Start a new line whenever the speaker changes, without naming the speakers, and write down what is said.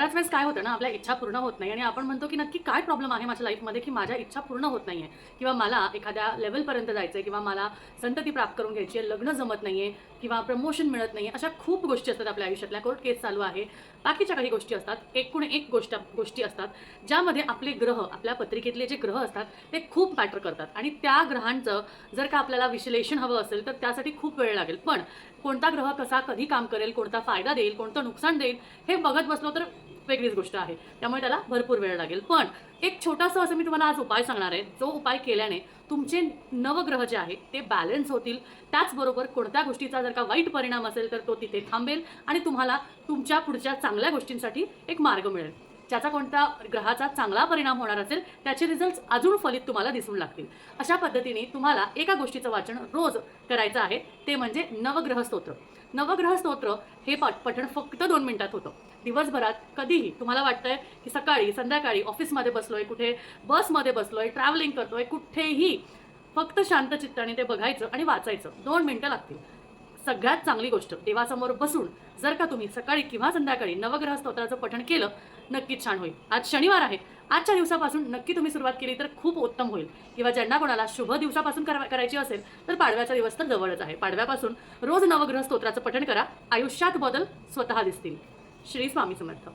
बऱ्याच वेळेस काय होतं ना आपल्या इच्छा पूर्ण होत नाही आणि आपण म्हणतो की नक्की काय प्रॉब्लेम आहे माझ्या लाईफमध्ये की माझ्या इच्छा पूर्ण होत नाही आहे किंवा मला एखाद्या लेवलपर्यंत जायचं आहे किंवा मला संतती प्राप्त करून घ्यायची आहे लग्न जमत नाही आहे किंवा प्रमोशन मिळत नाही आहे अशा खूप गोष्टी असतात आपल्या आयुष्यातल्या. कोर्ट केस चालू आहे. बाकीच्या काही गोष्टी असतात. एकूण एक गोष्ट गोष्टी असतात ज्यामध्ये आपले ग्रह आपल्या पत्रिकेतले जे ग्रह असतात ते खूप मॅटर करतात. आणि त्या ग्रहांचं जर का आपल्याला विश्लेषण हवं असेल तर त्यासाठी खूप वेळ लागेल. पण कोणता ग्रह कसा कधी काम करेल कोणता फायदा देईल कोणतं नुकसान देईल हे बघत बसलो तर वेगळीच गोष्ट आहे. त्यामुळे त्याला भरपूर वेळ लागेल. पण एक छोटासा असं मी तुम्हाला आज उपाय सांगणार आहे. जो उपाय केल्याने तुमचे नवग्रह जे आहे ते बॅलन्स होतील. त्याचबरोबर कोणत्या गोष्टीचा जर का वाईट परिणाम असेल तर तो तिथे थांबेल आणि तुम्हाला तुमच्या पुढच्या चांगल्या गोष्टींसाठी एक मार्ग मिळेल. ज्याचा कोणत्या ग्रहाचा चांगला परिणाम होणार असेल त्याचे रिझल्ट अजून फलित तुम्हाला दिसून लागतील. अशा पद्धतीने तुम्हाला एका गोष्टीचं वाचन रोज करायचं आहे ते म्हणजे नवग्रह स्तोत्र नवग्रह स्तोत्र हे पठ पठण फक्त दोन मिनिटात होतं. दिवसभरात कधीही तुम्हाला वाटतंय की सकाळी संध्याकाळी ऑफिसमध्ये बसलोय कुठे बसमध्ये बसलोय ट्रॅव्हलिंग करतोय कुठेही फक्त शांत चित्ताने ते बघायचं आणि वाचायचं. दोन मिनटं लागतील. सगळ्यात चांगली गोष्ट देवासमोर बसून जर का तुम्ही सकाळी किंवा संध्याकाळी नवग्रह स्तोत्राचं पठण केलं नक्कीच छान होईल. आज शनिवार आहे. आजच्या दिवसापासून नक्की तुम्ही सुरुवात केली तर खूप उत्तम होईल. किंवा ज्यांना कोणाला शुभ दिवसापासून करा- करायची असेल तर पाडव्याचा दिवस तर जवळच आहे. पाडव्यापासून रोज नवग्रह स्तोत्राचं पठण करा. आयुष्यात बदल स्वतः दिसतील. श्री स्वामी समर्थ.